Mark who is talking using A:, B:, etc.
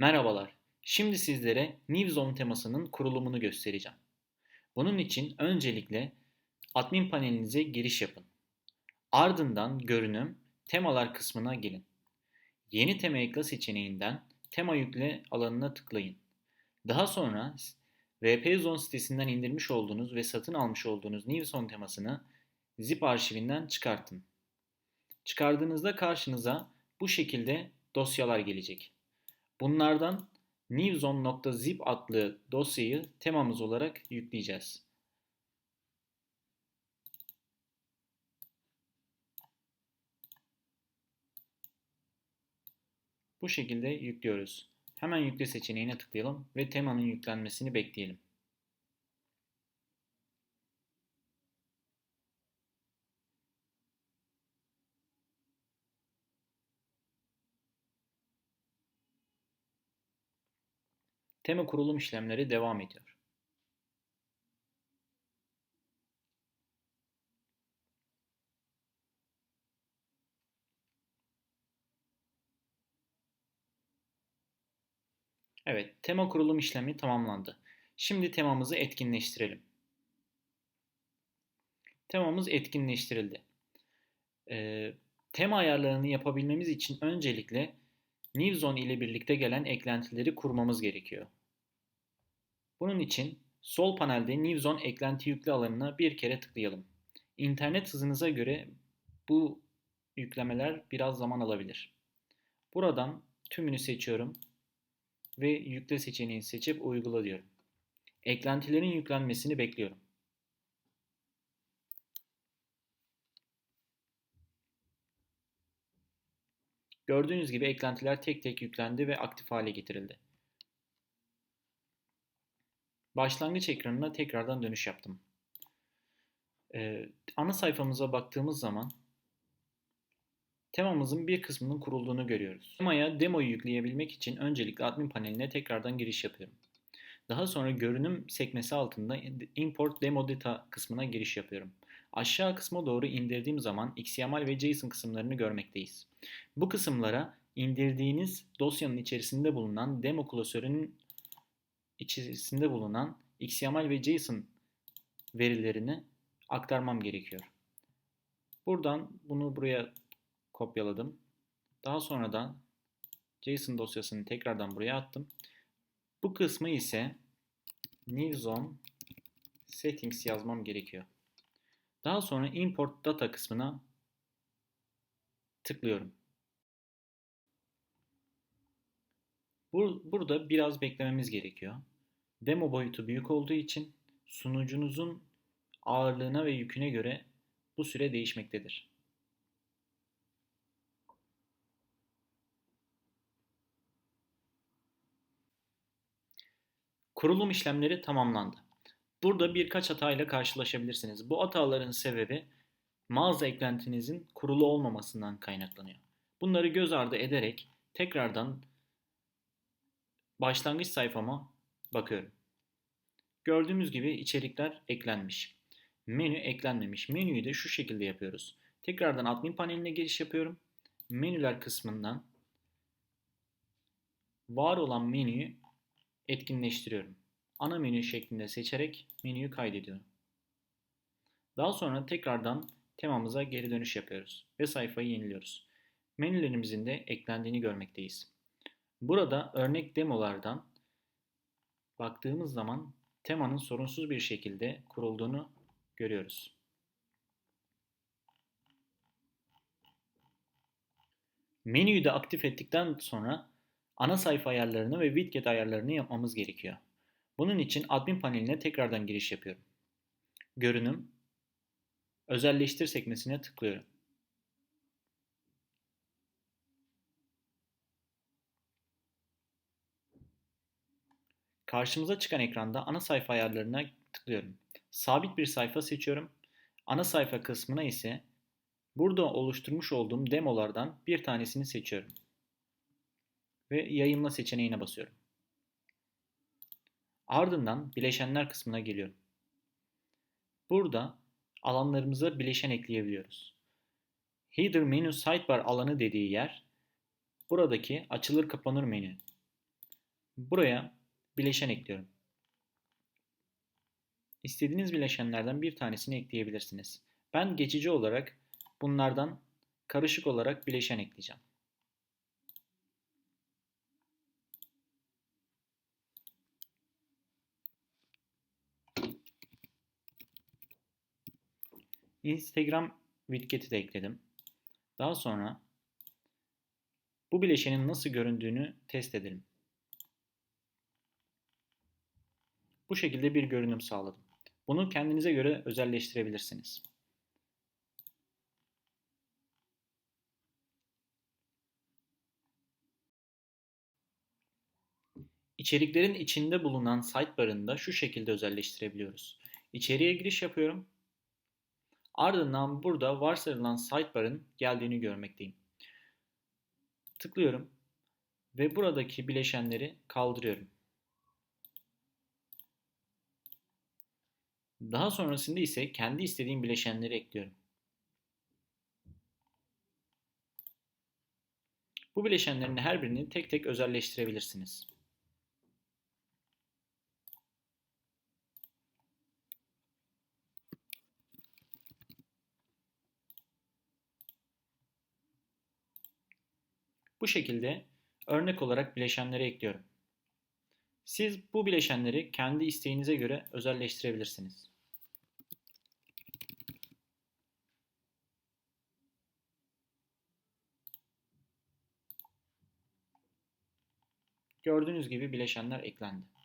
A: Merhabalar. Şimdi sizlere New Zone temasının kurulumunu göstereceğim. Bunun için öncelikle admin panelinize giriş yapın. Ardından görünüm, temalar kısmına gelin. Yeni tema ekle seçeneğinden tema yükle alanına tıklayın. Daha sonra VP Zone sitesinden indirmiş olduğunuz ve satın almış olduğunuz New Zone temasını zip arşivinden çıkartın. Çıkardığınızda karşınıza bu şekilde dosyalar gelecek. Bunlardan newzone.zip adlı dosyayı temamız olarak yükleyeceğiz. Bu şekilde yüklüyoruz. Hemen yükle seçeneğine tıklayalım ve temanın yüklenmesini bekleyelim. Tema kurulum işlemleri devam ediyor. Evet, tema kurulum işlemi tamamlandı. Şimdi temamızı etkinleştirelim. Temamız etkinleştirildi. Ee, tema ayarlarını yapabilmemiz için öncelikle NewZone ile birlikte gelen eklentileri kurmamız gerekiyor. Bunun için sol panelde NewZone eklenti yükle alanına bir kere tıklayalım. İnternet hızınıza göre bu yüklemeler biraz zaman alabilir. Buradan tümünü seçiyorum ve yükle seçeneğini seçip uygula diyorum. Eklentilerin yüklenmesini bekliyorum. Gördüğünüz gibi eklentiler tek tek yüklendi ve aktif hale getirildi. Başlangıç ekranına tekrardan dönüş yaptım. Ee, ana sayfamıza baktığımız zaman temamızın bir kısmının kurulduğunu görüyoruz. Temaya demoyu yükleyebilmek için öncelikle admin paneline tekrardan giriş yapıyorum. Daha sonra görünüm sekmesi altında import demo data kısmına giriş yapıyorum. Aşağı kısma doğru indirdiğim zaman XML ve JSON kısımlarını görmekteyiz. Bu kısımlara indirdiğiniz dosyanın içerisinde bulunan demo klasörünün içerisinde bulunan XML ve JSON verilerini aktarmam gerekiyor. Buradan bunu buraya kopyaladım. Daha sonra da JSON dosyasını tekrardan buraya attım. Bu kısmı ise new zone settings yazmam gerekiyor. Daha sonra import data kısmına tıklıyorum. Burada biraz beklememiz gerekiyor. Demo boyutu büyük olduğu için sunucunuzun ağırlığına ve yüküne göre bu süre değişmektedir. Kurulum işlemleri tamamlandı. Burada birkaç hatayla karşılaşabilirsiniz. Bu hataların sebebi mağaza eklentinizin kurulu olmamasından kaynaklanıyor. Bunları göz ardı ederek tekrardan başlangıç sayfama bakıyorum. Gördüğümüz gibi içerikler eklenmiş. Menü eklenmemiş. Menüyü de şu şekilde yapıyoruz. Tekrardan admin paneline giriş yapıyorum. Menüler kısmından var olan menüyü etkinleştiriyorum. Ana menü şeklinde seçerek menüyü kaydediyorum. Daha sonra tekrardan temamıza geri dönüş yapıyoruz ve sayfayı yeniliyoruz. Menülerimizin de eklendiğini görmekteyiz. Burada örnek demolardan baktığımız zaman temanın sorunsuz bir şekilde kurulduğunu görüyoruz. Menüyü de aktif ettikten sonra ana sayfa ayarlarını ve widget ayarlarını yapmamız gerekiyor. Bunun için admin paneline tekrardan giriş yapıyorum. Görünüm, özelleştir sekmesine tıklıyorum. Karşımıza çıkan ekranda ana sayfa ayarlarına tıklıyorum. Sabit bir sayfa seçiyorum. Ana sayfa kısmına ise burada oluşturmuş olduğum demolardan bir tanesini seçiyorum. Ve yayınla seçeneğine basıyorum. Ardından bileşenler kısmına geliyorum. Burada alanlarımıza bileşen ekleyebiliyoruz. Header Menu Sidebar alanı dediği yer buradaki açılır kapanır menü. Buraya bileşen ekliyorum. İstediğiniz bileşenlerden bir tanesini ekleyebilirsiniz. Ben geçici olarak bunlardan karışık olarak bileşen ekleyeceğim. Instagram widget'i de ekledim. Daha sonra bu bileşenin nasıl göründüğünü test edelim. Bu şekilde bir görünüm sağladım. Bunu kendinize göre özelleştirebilirsiniz. İçeriklerin içinde bulunan sidebar'ını da şu şekilde özelleştirebiliyoruz. İçeriye giriş yapıyorum. Ardından burada varsayılan sidebar'ın geldiğini görmekteyim. Tıklıyorum ve buradaki bileşenleri kaldırıyorum. Daha sonrasında ise kendi istediğim bileşenleri ekliyorum. Bu bileşenlerin her birini tek tek özelleştirebilirsiniz. Bu şekilde örnek olarak bileşenleri ekliyorum. Siz bu bileşenleri kendi isteğinize göre özelleştirebilirsiniz. Gördüğünüz gibi bileşenler eklendi.